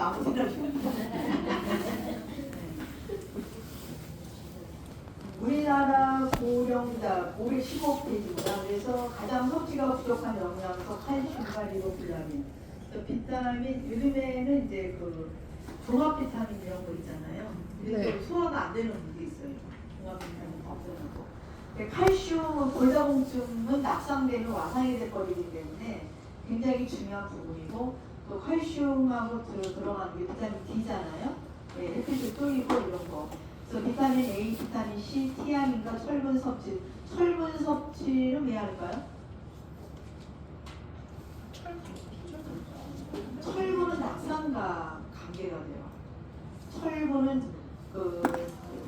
하니까 아무 생각이. 우리나라 고령자 515페이지입니다. 그래서 가장 섭취가 부족한 영양소 칼슘과 리보필라민, 또 비타민 요즘에는 이제 그 종합 비타민 이런 거 있잖아요. 그래서 네. 소화가 안 되는 분도 있어요. 종합 비타민 없어져서. 근데 칼슘 골다공증은 낙상되면 와상이 돼버리기 때문에 굉장히 중요한 부분이고 또 칼슘하고 들- 들어가는 게 비타민 D잖아요. 네, 햇빛을 뚫리고 이런 거. 그래서 비타민 A, 비타민 C, 티아민과 철분 섭취. 철분 섭취는 왜 할까요? 철분은 낙상과 관계가 돼요. 철분은 그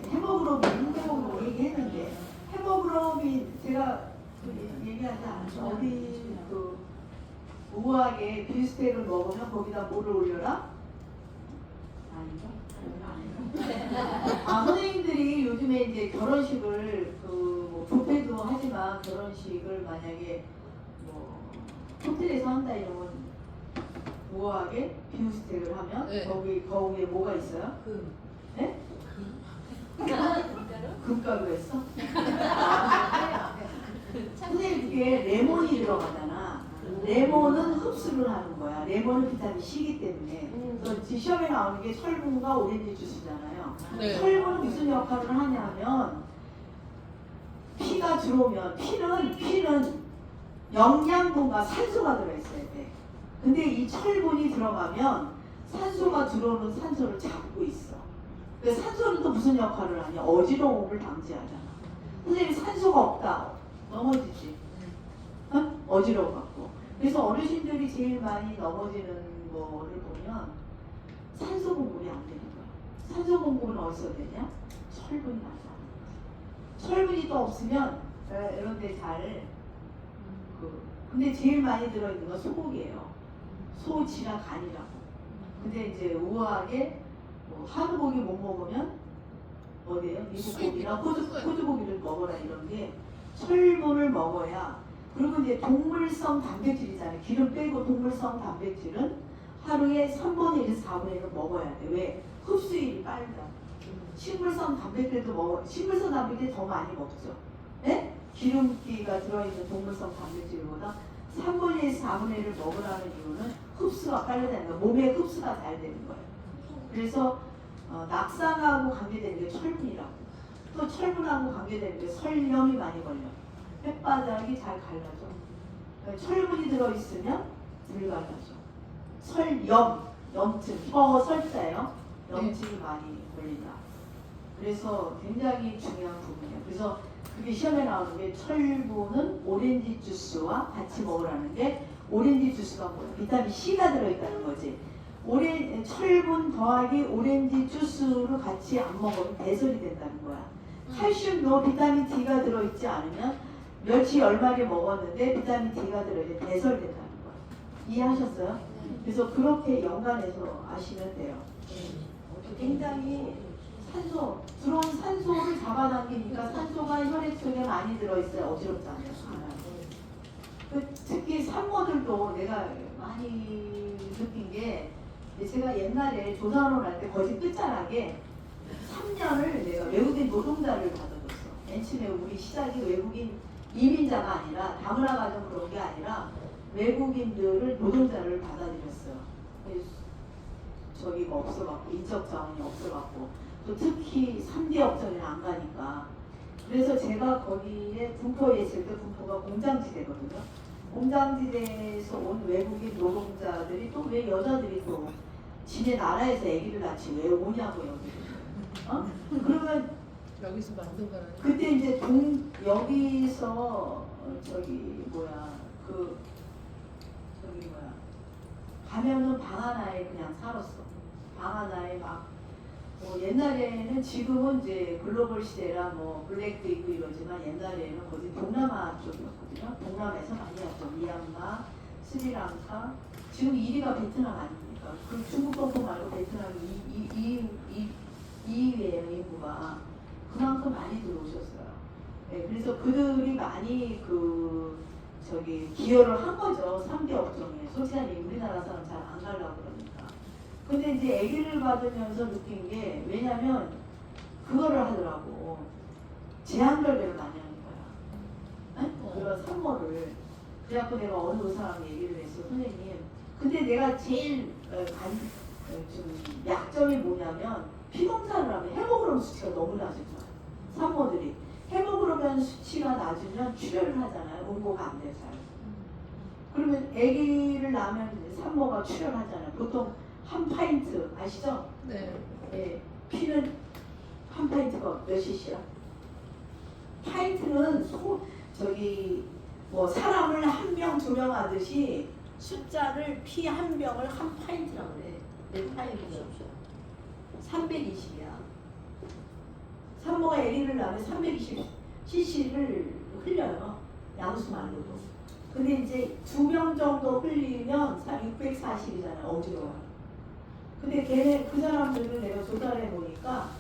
헤모글로빈, 헤모글로빈 얘기했는데 헤모글로빈 제가 그 얘기하지 않았죠. 어디 그 우아하게 비스테를 먹으면 거기다 뭐를 올려라? 아닌가? 아 선생님들이 요즘에 이제 결혼식을 그뭐 뷔페도 하지만 결혼식을 만약에 뭐 호텔에서 한다 이러면 우아하게 비우스텍을 하면 네. 거기 거기에 뭐가 있어요? 금. 네? 금가루 했어? 선생님 그게 레몬이 들어가잖아. 레몬은 흡수를 하는 거야. 레몬은 비타민 C이기 때문에. 그래서 지금 시험에 나오는 게 철분과 오렌지 주스잖아요. 네. 철분은 무슨 역할을 하냐면 피가 들어오면 피는 피는 영양분과 산소가 들어있어야 돼. 근데 이 철분이 들어가면 산소가 들어오는 산소를 잡고 있어. 근데 산소는 또 무슨 역할을 하냐? 어지러움을 방지하잖아. 선생님 산소가 없다. 넘어지지. 어? 어지러워 갖고. 그래서 어르신들이 제일 많이 넘어지는 거를 보면 산소 공급이 안 되는 거야. 산소 공급은 어디서 되냐? 철분이 나서. 철분이 또 없으면 에, 이런 데잘 그, 근데 제일 많이 들어있는 건 소고기예요. 소 지랑 간이라고. 근데 이제 우아하게 뭐 한우 고기 못 먹으면 어디에요? 미국 고기나 호주, 호주 고기를 먹어라 이런 게 철분을 먹어야 그리고 이제 동물성 단백질이잖아요. 기름 빼고 동물성 단백질은 하루에 3분의 1에서 4분의 1을 먹어야 돼. 왜? 흡수율이 빠르다. 식물성 단백질도 먹어. 식물성 단백질 더 많이 먹죠. 네? 기름기가 들어있는 동물성 단백질보다 3분의 1에서 4분의 1을 먹으라는 이유는 흡수가 빨라지는 거예요. 몸에 흡수가 잘 되는 거예요. 그래서 어, 낙상하고 관계되는 게 철분이라고. 또 철분하고 관계되는 게 설염이 많이 걸려. 혓바닥이 잘 갈라져. 그러니까 철분이 들어있으면 덜 갈라져. 설염, 염증, 혀 설자예요. 염증이 많이 걸린다. 그래서 굉장히 중요한 부분이에요. 그래서 그게 시험에 나오는 게 철분은 오렌지 주스와 같이 먹으라는 게 오렌지 주스가 뭐야? 비타민 C가 들어있다는 거지. 오렌 철분 더하기 오렌지 주스를 같이 안 먹으면 배설이 된다는 거야. 칼슘도 비타민 D가 들어있지 않으면 멸치 열 마리 먹었는데 비타민 D가 들어있는 배설된다는 거야. 이해하셨어요? 그래서 그렇게 연관해서 아시면 돼요. 굉장히 산소, 들어온 산소를 잡아당기니까 산소가 혈액 속에 많이 들어있어요. 어지럽잖아요. 그 특히 산모들도 내가 많이 느낀 게 제가 옛날에 조선을 할때 거의 끝자락에 3년을 내가 외국인 노동자를 받아줬어. 맨 처음에 우리 시작이 외국인 이민자가 아니라 다문화 가정으로 온 게 아니라 외국인들을 노동자를 받아들였어요. 그래서 저기가 없어갖고 인적 자원이 없어갖고 또 특히 3대 업종에는 안 가니까 그래서 제가 거기에 있을 때 군포가 공장지대거든요. 공장지대에서 온 외국인 노동자들이 또 왜 여자들이 또 지네 나라에서 아기를 낳지 왜 오냐고 여기. 어? 그러면 여기서 만든 거라니. 그때 이제 동 여기서 어, 저기 뭐야 그 저기 뭐야 가면은 방 하나에 그냥 살았어. 방 하나에 막 뭐 옛날에는 지금은 이제 글로벌 시대라 뭐 블랙도 있고 이러지만 옛날에는 거기 동남아 쪽이었거든요. 동남아에서 많이 왔죠. 미얀마, 스리랑카, 지금 1위가 베트남 아닙니까? 그 중국 동포 말고 베트남이 2, 2, 2, 2위예요 인구가. 많이 들어오셨어요. 네, 그래서 그들이 많이 그 저기 기여를 한 거죠. 3대 업종에. 솔직히 우리나라 사람 잘 안 가려고 그러니까. 근데 이제 아기를 받으면서 느낀 게 왜냐면 그거를 하더라고. 제한결배를 많이 하는 거야. 응? 어. 그런 산모를. 그래갖고 내가 어느 의사랑 얘기를 했어, 선생님. 근데 내가 제일 어, 간, 어, 좀 약점이 뭐냐면 피검사를 하면 헤모그램 수치가 너무 거야. 산모들이. 헤모그램 수치가 낮으면 출혈을 하잖아요. 응고가 안 돼서. 그러면 아기를 낳으면 산모가 출혈하잖아요. 보통 한 파인트 아시죠? 네. 예, 피는 한 파인트가 몇 cc야? 파인트는 소 저기 뭐 사람을 한 명두명 하듯이 숫자를 피 한 병을 한 파인트라고 그래. 몇 파인트죠? 320이야. 산모가 아기를 낳으면 320cc를 흘려요. 양수 말고도. 근데 이제 두 명 정도 흘리면 640이잖아요. 어지러워. 근데 걔네 그 사람들을 내가 조사를 해보니까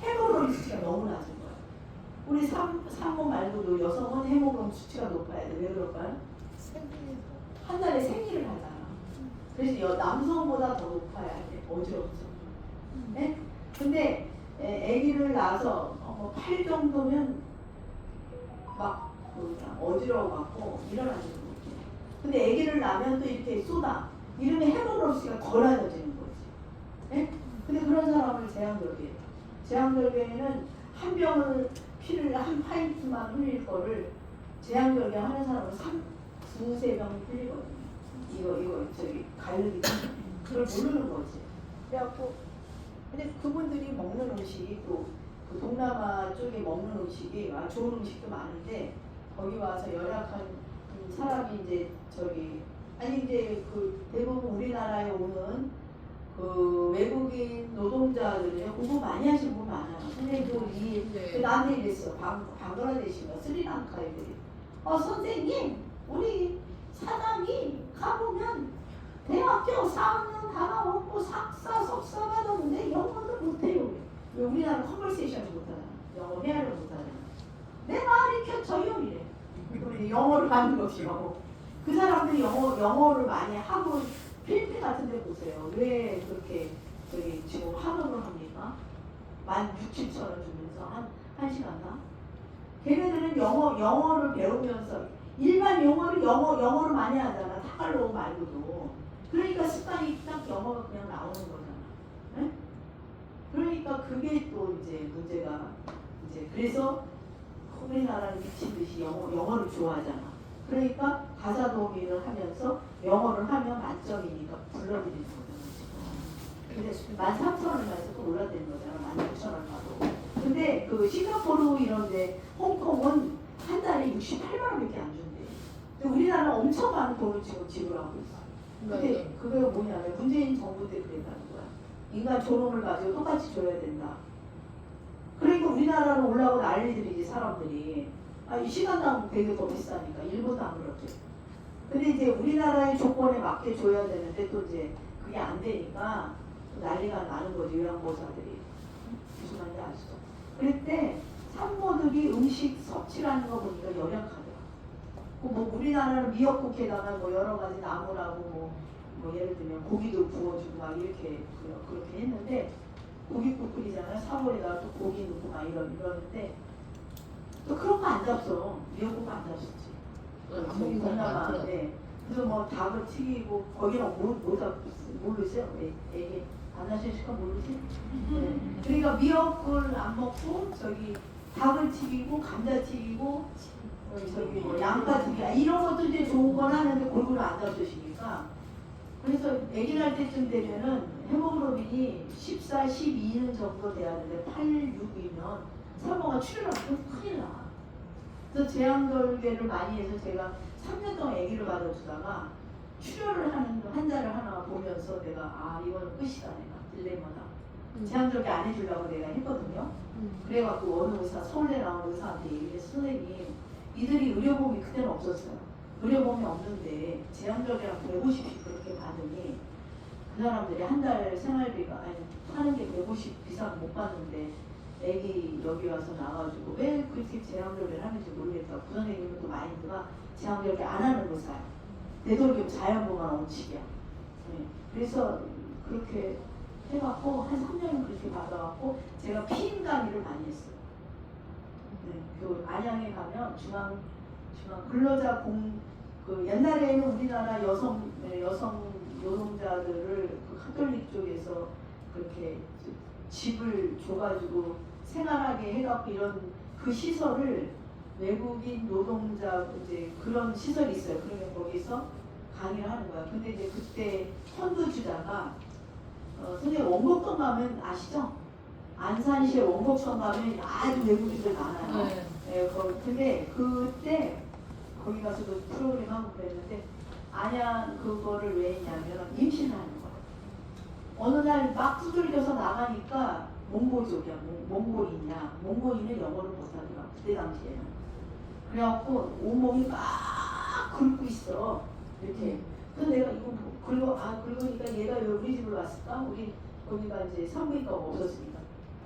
헤모그램 수치가 너무 낮은 거야. 우리 산, 산모 말고도 여성은 헤모그램 수치가 높아야 돼. 왜 그럴까요? 한 달에 생리를 하잖아. 그래서 여, 남성보다 더 높아야 돼. 어지럽죠. 네? 근데 에, 아기를 낳아서 어, 8 정도면 막 어지러워갖고 일어나지는 못해. 근데 아기를 낳으면 또 이렇게 쏟아. 수치가 더 낮아지는 거지. 네? 근데 그런 사람을 제한결계. 제한결계는 한 병을 피를 한 파인트만 흘릴 거를 제한결계 하는 사람은 삼, 두세 병 흘리거든요. 이거 이거 저기 때문에 그걸 모르는 거지. 그래갖고 근데 그분들이 먹는 음식이 또 그 동남아 쪽에 먹는 음식이 아, 좋은 음식도 많은데 거기 와서 열악한 음, 사람이 이제 저기 아니 이제 그 대부분 우리나라에 오는 그 외국인 노동자들이 공부 많이 하시는 분 많아요. 선생님도 이 네. 그 나한테 이랬어. 방, 방글라데시가 스리랑카 애들이. 어 선생님 우리 사장이 가보면 대학교 4학년 다 나오고 석사 석사 받았는데 영어도 못해요. 왜 우리나라 컨버세이션을 못하잖아. 영어 회화를 못하잖아. 내 말이 켜져요 이래. 우리 영어를 하는 것이요. 그 사람들이 영어 영어를 많이 하고 필리핀 같은 데 보세요. 왜 그렇게 저기 지금 학업을 합니까? 만 6, 7천 원 주면서 한, 한 시간당? 걔네들은 영어, 영어를 배우면서 일반 영어를 영어, 영어를 많이 하잖아. 타갈로그 말고도. 그러니까 습관이 딱 영어가 그냥 나오는 거잖아. 네? 그러니까 그게 또 이제 문제가 이제 그래서 우리나라는 미친 듯이 영어, 영어를 좋아하잖아. 그러니까 가사 도우미를 하면서 영어를 하면 만점이니까 불러드리는 거잖아. 근데 만 삼천 원에서 또 올라되는 거잖아. 만 육천 원 가도. 근데 그 싱가포르 이런데 홍콩은 한 달에 68만 원밖에 안 준대. 근데 우리나라는 엄청 많은 돈을 지금 지불하고 있어. 근데 네. 그게 뭐냐면 문재인 정부 때 그랬다는 거야. 인간 존엄을 가지고 똑같이 줘야 된다. 그러니까 우리나라는 올라오고 난리들이지 사람들이. 아, 이 시간당 되게 더 비싸니까 일본도 안 그렇대. 근데 이제 우리나라의 조건에 맞게 줘야 되는데 또 이제 그게 안 되니까 또 난리가 나는 거지 요양보호사들이. 무슨 말인지 아시죠? 그때 산모들이 음식 섭취하는 거 보니까 열악하더라. 그뭐 우리나라는 미역국에다가 뭐 여러 가지 나물하고 뭐, 뭐 예를 들면 고기도 구워주고 막 이렇게 그- 그렇게 했는데 고기국 끓이잖아요. 사골에다가 또 고기 넣고 막 이러, 이러는데 또 그런 거 안 잡숴. 미역국 안 잡수지. 안 저기 동남아. 네. 그래서 뭐 닭을 튀기고 거기랑 뭐, 뭐다 모르세요? 애- 애기 안 하시니까 모르지? 네. 그러니까 미역을 안 먹고 저기 닭을 튀기고 감자 튀기고 어, 저기 뭐 양파 튀기 이런 것도 이제 좋은 건 하는데 골고루 안 잡수시니까 그래서 아기 날 때쯤 되면은 헤모글로빈이 14, 12는 정도 돼야 되는데 8, 6이면 산모가 출혈하면 큰일 나. 그래서 제왕절개를 많이 해서 제가 3년 동안 아기를 받아주다가 출혈을 하는 환자를 하나 보면서 내가 아 이거는 끝이다 내가 딜레마다. 음. 제왕절개 안 해주려고 내가 했거든요. 음. 그래갖고 어느 의사 서울에 나온 의사한테 얘기를 선생님 이들이 의료보험이 그때는 없었어요 의료보험이 없는데 제한적이랑 150씩 그렇게 받으니 그 사람들이 한 달 생활비가 아니 하는 게 150 비상 못 받는데 애기 여기 와서 나가지고 왜 그렇게 제한적을 하는지 모르겠다 그 선생님은 또 마인드가 제한적이 안 하는 의사야 되도록이면 자연보만 원칙이야 네. 그래서 그렇게 해갖고 한 3년을 그렇게 받아갖고 제가 피임 강의를 많이 했어요. 네, 그 안양에 가면 중앙 중앙 근로자 공 그 옛날에는 우리나라 여성 네, 여성 노동자들을 그 카톨릭 쪽에서 그렇게 집을 줘가지고 생활하게 해갖고 이런 그 시설을 외국인 노동자 이제 그런 시설이 있어요. 그러면 거기서 강의를 하는 거야. 근데 이제 그때 선두 주자가 어, 선생님 원곡동 가면 아시죠? 안산시에 원곡동 가면 아주 외국인들 많아요. 네. 예, 거, 근데 그때 거기 가서도 프로그램 하고 그랬는데 안양 그거를 왜 했냐면 임신을 하는 거예요. 어느 날 막 두들겨서 나가니까 몽고족이야. 몽- 몽고인이야. 몽고인을 영어를 못하더라. 그때 당시에는. 그래갖고 온몸이 막 긁고 있어. 이렇게. 그래서 내가 이거 뭐 긁어, 아, 긁으니까 얘가 왜 우리 집으로 왔을까? 우리 거기가 이제 산부인과가 없었으니까.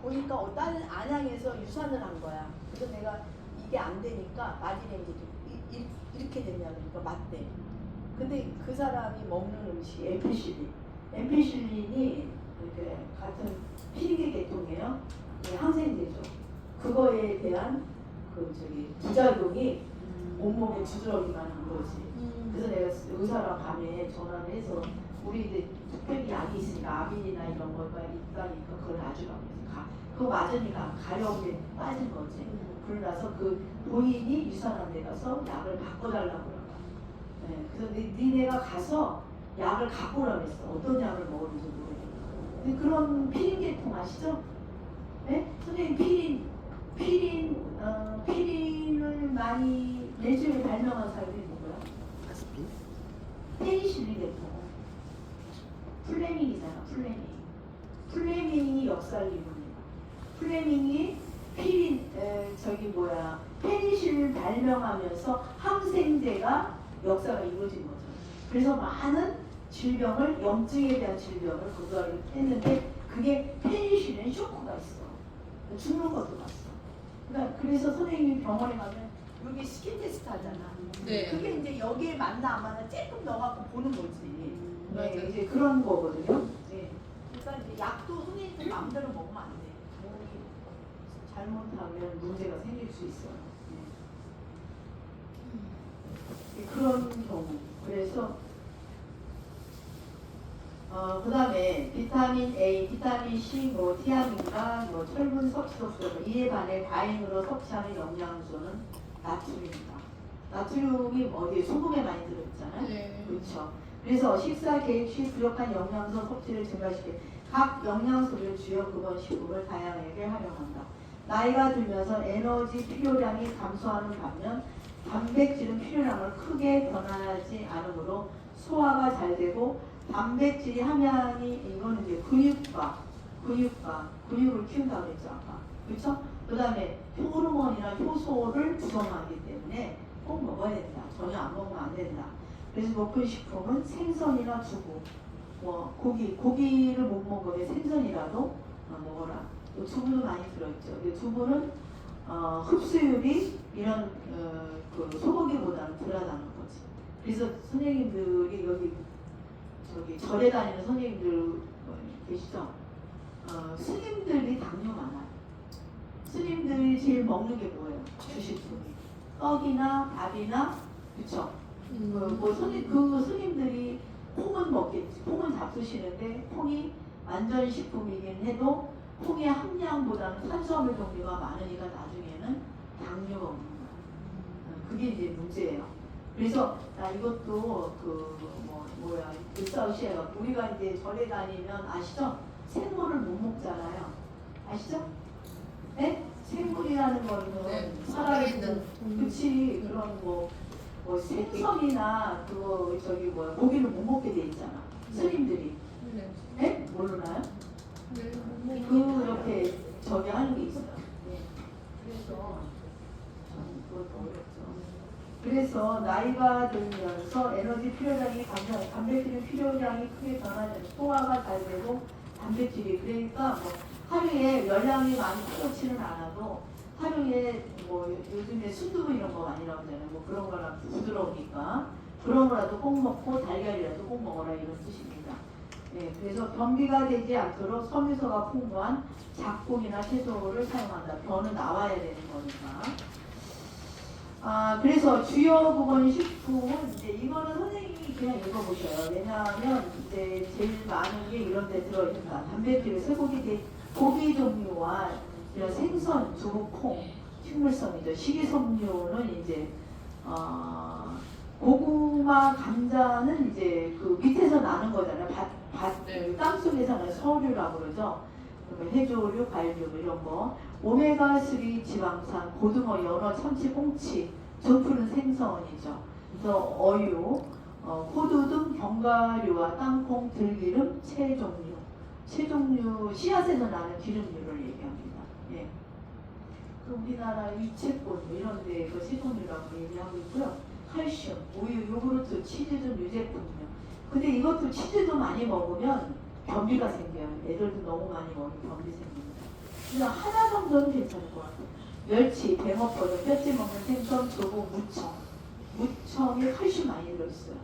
보니까 어, 다른 안양에서 유산을 한 거야. 그래서 내가 이게 안 되니까 이제 좀 이- 이렇게 됐냐 그러니까 맞대. 근데 그 사람이 먹는 음식이 엠피실린. 엠피실린이 이렇게 같은 피리계 계통이에요. 이게 항생제죠. 그거에 대한 그 저기 부작용이 온몸에 두드러기만 한 거지. 그래서 내가 의사랑 밤에 전화를 해서 우리 이제 특별히 약이 있으니까 아빈이나 이런 거가 있다니까 그걸 놔주라고 해서 가. 그거 맞으니까 가려움에 빠진 거지. 그러나서 그 본인이 유산한 데 가서 약을 바꿔달라고 그러고. 네, 그래서 니, 니네가 가서 약을 갖고 오라고 했어. 어떤 약을 먹었는지 모르겠어. 근데 그런 피린 계통 아시죠? 네? 선생님 피린, 피린, 어, 피린을 많이 내주에 발명한 사람이 누구야? 아스핀? 페니실린 계통. 플레밍이잖아, 플레밍. 플레밍이 역사를 이룹니다. 플레밍이 피린, 에, 저기 뭐야, 페니실린 발명하면서 항생제가 역사가 이루어진 거죠. 그래서 많은 질병을, 염증에 대한 질병을 그걸 했는데 그게 페니실린 쇼크가 있어. 죽는 것도 봤어. 그러니까 그래서 선생님이 병원에 가면 여기 스킨 테스트 하잖아. 네. 그게 이제 여기에 맞나 안 맞나 조금 넣어갖고 보는 거지. 네, 맞아요. 이제 그런 거거든요. 네. 그러니까 이제 약도 선생님들 마음대로 먹으면 안 돼. 몸이 잘못하면 문제가 생길 수 있어요. 네. 네, 그런 경우. 그래서 어, 그 다음에 비타민 A, 비타민 C, 뭐 티아민과 뭐 철분 섭취도 부족. 이에 반해 과잉으로 섭취하는 영양소는 나트륨입니다. 나트륨이 어디에 소금에 많이 들어있잖아요. 네. 그렇죠. 그래서 식사 계획 시 부족한 영양소 섭취를 증가시켜 각 영양소를 주요 근원 식품을 다양하게 활용한다. 나이가 들면서 에너지 필요량이 감소하는 반면 단백질은 필요량을 크게 변화하지 않으므로 소화가 잘 되고 단백질이 함량이 이거는 이제 근육과 근육과 근육을 키운다고 그랬죠 아까 그렇죠? 그 다음에 호르몬이나 효소를 구성하기 때문에 꼭 먹어야 된다 전혀 안 먹으면 안 된다 그래서 높은 식품은 생선이나 두부 뭐 고기 고기를 못 먹으면 생선이라도 어, 먹어라 또 두부도 많이 들어있죠 근데 두부는 어, 흡수율이 이런 어, 그 소고기보다는 덜하다는 거지 그래서 선생님들이 여기 저기 절에 다니는 선생님들 어, 계시죠? 어, 스님들이 당뇨 많아요. 스님들이 제일 먹는 게 뭐예요? 주식품이. 떡이나 밥이나 그쵸? 그, 뭐 스님, 그 스님들이 콩은 먹겠지. 콩은 잡수시는데 콩이 완전 식품이긴 해도 콩의 함량보다는 탄수화물 종류가 많으니까 나중에는 당뇨가 오는 거야. 어, 그게 이제 문제예요. 그래서 나 이것도 그 뭐, 뭐야 일사시에요. 우리가 이제 절에 다니면 아시죠? 생물을 못 먹잖아요. 아시죠? 네? 생물이라는 거는 네, 살아있는 그치 그런 뭐, 뭐 생선이나 그거 저기 뭐야 고기를 못 먹게 돼 있잖아. 스님들이 네. 네? 모르나요? 네. 그 이렇게 저기 하는 게 있어요. 네. 그래서 참 그것도 어렵죠. 그래서 나이가 들면서 에너지 필요량이 감소, 단백질 필요량이 크게 변하는 소화가 잘 되고 단백질이 그러니까 뭐 하루에 열량이 많이 필요치는 않아도 하루에 뭐 요- 요즘에 순두부 이런 거 많이 나오잖아요. 뭐 그런 거랑 부드러우니까 그런 거라도 꼭 먹고 달걀이라도 꼭 먹어라 이런 뜻입니다. 예, 그래서 변비가 되지 않도록 섬유소가 풍부한 작곡이나 채소를 사용한다. 변은 나와야 되는 거니까. 아, 그래서 주요 부분 식품은 이제 이거는 선생님이 그냥 읽어보셔요. 왜냐하면 이제 제일 많은 게 이런 데 들어있다. 단백질, 쇠고기, 대- 고기 종류와 생선, 두부, 콩, 식물성이죠. 식이섬유는 이제 어, 고구마, 감자는 이제 그 밑에서 나는 거잖아요. 밭, 밭, 네. 땅 속에서 나는 서류라고 그러죠. 해조류, 과일류 뭐 이런 거. 오메가3 지방산, 고등어, 연어, 참치, 꽁치, 전푸른 생선이죠. 그래서 어유, 어, 호두 등 견과류와 땅콩, 들기름, 채 종류. 채 종류, 씨앗에서 나는 기름류를 얘기합니다. 예. 그 우리나라 유채꽃 뭐 이런 데그 세종류라고 얘기하고 있고요. 칼슘, 우유, 요구르트, 치즈 등 유제품이요. 근데 이것도 치즈도 많이 먹으면 변비가 생겨요. 애들도 너무 많이 먹으면 변비 생깁니다. 그냥 하나 정도는 괜찮을 것 같아요. 멸치, 뱅어버섯, 뼈째 먹는 생선, 두부, 무청. 무청에 칼슘 많이 들어있어요.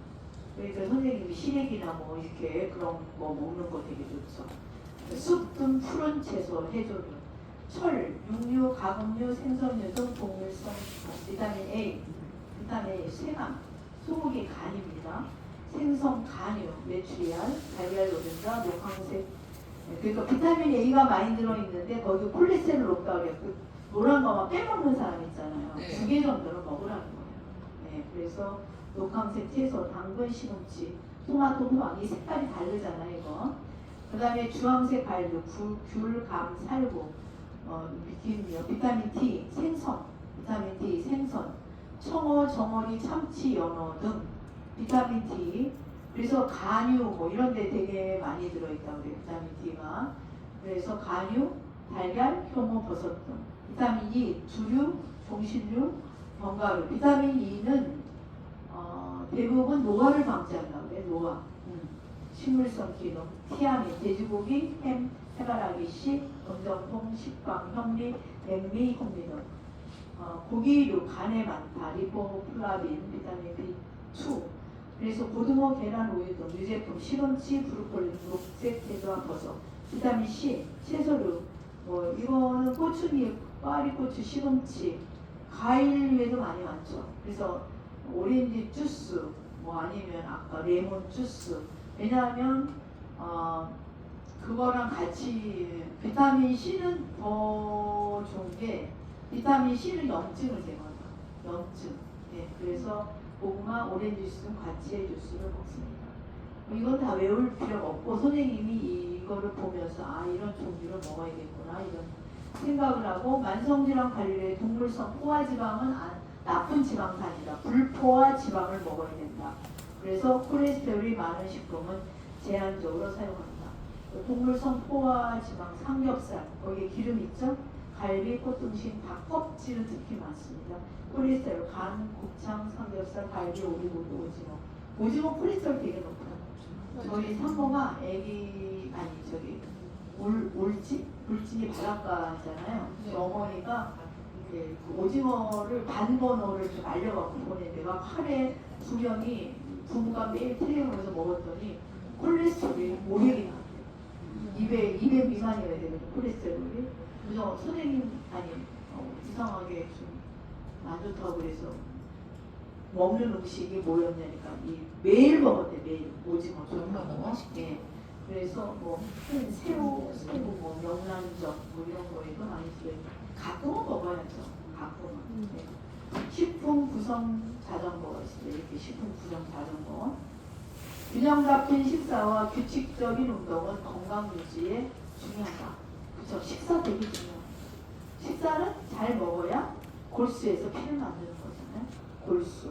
그러니까 선생님이 시래기나 뭐 이렇게 그런 거 먹는 거 되게 좋죠. 쑥 등 푸른 채소, 해조류. 철, 육류, 가금류, 생선류 등 동물성 비타민 A, 비타민 A, 쇠감, 소고기 간입니다. 생선 간유, 메추리알, 달걀 노른자, 녹황색. 네, 그러니까 비타민 A가 많이 들어있는데 거기 콜레스테롤 높다고 그래요. 그 노란 거만 빼먹는 사람 있잖아요. 네. 두개 정도는 먹으라는 거예요. 네, 그래서 녹황색 채소, 당근, 시금치, 토마토, 호박 이 색깔이 다르잖아요, 이거. 그 다음에 주황색 과일류, 굴, 귤, 감, 살구, 어. 비타민 T, 생선, 비타민 D, 생선, 청어, 정어리, 참치, 연어 등 비타민 D. 그래서 간유 뭐 이런 데 되게 많이 들어있다고 그래요. 비타민 D가. 그래서 간유, 달걀, 효모, 버섯 등. 비타민 E, 두류, 종신류, 견과류. 비타민 E는 어, 대부분 노화를 방지한다고 그래요. 노화. 음. 식물성 기능, 티아민, 돼지고기, 햄, 해바라기 씨, 검정콩, 식빵, 현미, 백미, 현미 등 어, 고기류, 간에 많다, 리포 플라빈, 비타민 B2 그래서 고등어, 계란, 우유 등 유제품, 시금치, 브로콜리, 녹색 채소와 버섯, 비타민 C, 채소류. 뭐 이거는 고추잎, 파리고추, 시금치, 과일류에도 많이 많죠. 그래서 오렌지 주스, 뭐 아니면 아까 레몬 주스. 왜냐하면 어, 그거랑 같이 비타민 C는 더 좋은 게 비타민 C는 염증을 제거한다. 염증. 예, 그래서 고구마, 오렌지 주스 등 과채 주스를 먹습니다. 이건 다 외울 필요가 없고 선생님이 이거를 보면서 아 이런 종류를 먹어야겠구나 이런 생각을 하고 만성질환 관리에 동물성 포화 지방은 안- 나쁜 지방산이다. 불포화 지방을 먹어야 된다. 그래서 콜레스테롤이 많은 식품은 제한적으로 사용한다. 동물성 포화 지방 삼겹살 거기에 기름 있죠? 갈비, 꽃등심, 닭 껍질은 특히 많습니다. 콜레스테롤, 간, 곱창, 삼겹살, 갈비, 오리고기, 오징어. 오징어 콜레스테롤 되게 높아요. 저희 산모가 애기 아니 저기 울 울지 울진이 바닷가잖아요. 네. 어머니가 이제 그 오징어를 반번호를 좀 알려갖고 보냈는데 막 하루에 두 명이 부부가 매일 텔레비전에서 먹었더니 콜레스테롤이 500이 나왔대요. 200, 200 미만이어야 되거든요, 콜레스테롤이. 그래서 선생님, 아니, 어, 이상하게 좀 안 좋다고 그래서 먹는 음식이 뭐였냐니까 이 매일 먹었대, 매일. 오징어, 얼마나 조개. 맛있게. 예. 그래서 뭐, 큰 새우, 새우, 뭐, 명란젓, 뭐 이런 거에도 많이 들어있고. 가끔은 먹어야죠, 가끔은. 예. 식품 구성 자전거가 있어요. 이렇게 식품 구성 자전거. 균형 잡힌 식사와 규칙적인 운동은 건강 유지에 중요하다. 그렇죠. 식사 되게 중요해요. 식사는 잘 먹어야 골수에서 피를 만드는 거잖아요. 골수.